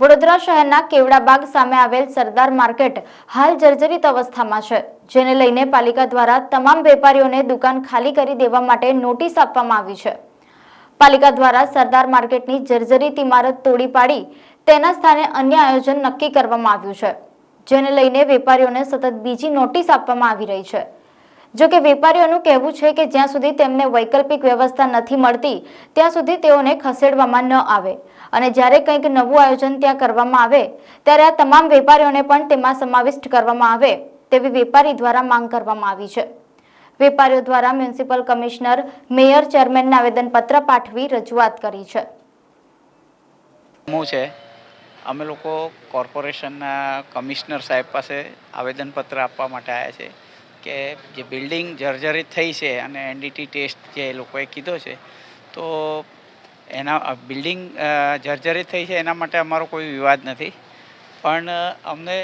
વડોદરા શહેરના કેવડાબાગ સામે આવેલ સરદાર માર્કેટ હાલ જર્જરિત અવસ્થામાં છે, જેને લઈને પાલિકા દ્વારા તમામ વેપારીઓને દુકાન ખાલી કરી દેવા માટે નોટિસ આપવામાં આવી છે. પાલિકા દ્વારા સરદાર માર્કેટની જર્જરિત ઇમારત તોડી પાડી તેના સ્થાને અન્ય આયોજન નક્કી કરવામાં આવ્યું છે, જેને લઈને વેપારીઓને સતત બીજી નોટિસ આપવામાં આવી રહી છે. જો કે વેપારીઓનું કહેવું છે કે જ્યાં સુધી તેમને વૈકલ્પિક વ્યવસ્થા નથી મળતી, ત્યાં સુધી તેઓને ખસેડવામાં ન આવે. અને જ્યારે કંઈક નવું આયોજન ત્યાં કરવામાં આવે, ત્યારે આ તમામ વેપારીઓને પણ તેમાં સમાવિષ્ટ કરવામાં આવે તેવી વેપારી દ્વારા માંગ કરવામાં આવી છે. વેપારીઓ દ્વારા મ્યુનિસિપલ કમિશનર, મેયર, ચેરમેનને આવેદનપત્ર પાઠવી રજૂઆત કરી છે. અમે લોકો કોર્પોરેશનના કમિશનર સાહેબ પાસે આવેદનપત્ર આપવા માટે આવ્યા છે કે જે બિલ્ડિંગ જર્જરિત થઈ છે અને એનડીટી ટેસ્ટ જે લોકોએ કીધો છે, તો એના બિલ્ડિંગ જર્જરિત થઈ છે એના માટે અમારો કોઈ વિવાદ નથી. પણ અમને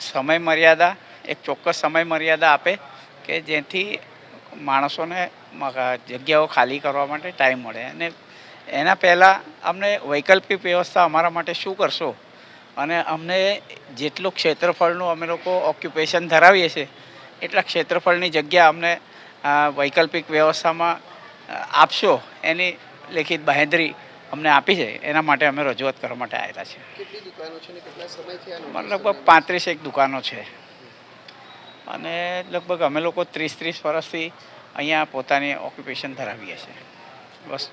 સમય મર્યાદા, એક ચોક્કસ સમય મર્યાદા આપે કે જેથી માણસોને જગ્યાઓ ખાલી કરવા માટે ટાઈમ મળે. અને એના પહેલાં અમને વૈકલ્પિક વ્યવસ્થા અમારા માટે શું કરશો? અને અમને જેટલું ક્ષેત્રફળનું અમે લોકો ઓક્યુપેશન ધરાવીએ છીએ એટલા ક્ષેત્રફળની જગ્યા અમને વૈકલ્પિક વ્યવસ્થામાં આપશો એની લેખિત બાહેંધરી અમને આપી છે. એના માટે અમે રજૂઆત કરવા માટે આવેલા છે લગભગ પાંત્રીસ એક દુકાનો છે. અને લગભગ અમે લોકો ત્રીસ ત્રીસ વર્ષથી અહીંયા પોતાની ઓક્યુપેશન ધરાવીએ છીએ. બસ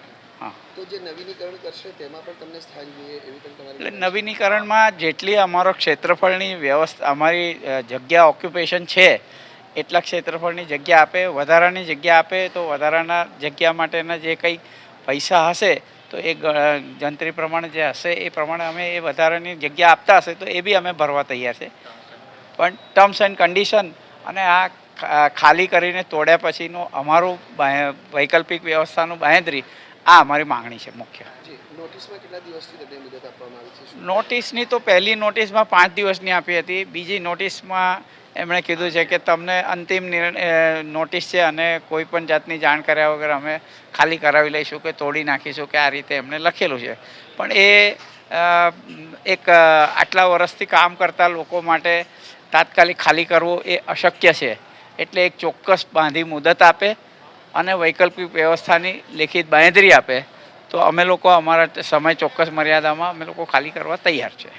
હા. એટલે નવીનીકરણમાં જેટલી અમારો ક્ષેત્રફળની વ્યવસ્થા અમારી જગ્યા ઓક્યુપેશન છે એટલા ક્ષેત્રફળની જગ્યા આપે, વધારાની જગ્યા આપે, તો વધારાના જગ્યા માટેના જે કંઈ પૈસા હશે, તો એ જંત્રી પ્રમાણે જે હશે, એ પ્રમાણે અમે એ વધારાની જગ્યા આપતા હશે, તો એ બી અમે ભરવા તૈયાર છે. પણ ટર્મ્સ એન્ડ કન્ડિશન અને આ ખાલી કરીને તોડ્યા પછીનું અમારું વૈકલ્પિક વ્યવસ્થાનું બાહેંધરી આ અમારી માંગણી છે મુખ્ય. નોટિસની તો પહેલી નોટિસમાં પાંચ દિવસની આપી હતી. બીજી નોટિસમાં એમણે કીધું છે કે તમને અંતિમ નિર્ણય નોટિસ છે અને કોઈ પણ જાતની જાણ કર્યા વગર અમે ખાલી કરાવી લઈશું કે તોડી નાખીશું કે આ રીતે એમણે લખેલું છે. પણ એ એક આટલા વર્ષથી કામ કરતા લોકો માટે તાત્કાલિક ખાલી કરવું એ અશક્ય છે. એટલે એક ચોક્કસ બાંધી મુદત આપે અને વૈકલ્પિક વ્યવસ્થાની લેખિત બાંહેધરી આપે, તો અમે લોકો અમારા સમય ચોક્કસ મર્યાદામાં અમે લોકો ખાલી કરવા તૈયાર છે.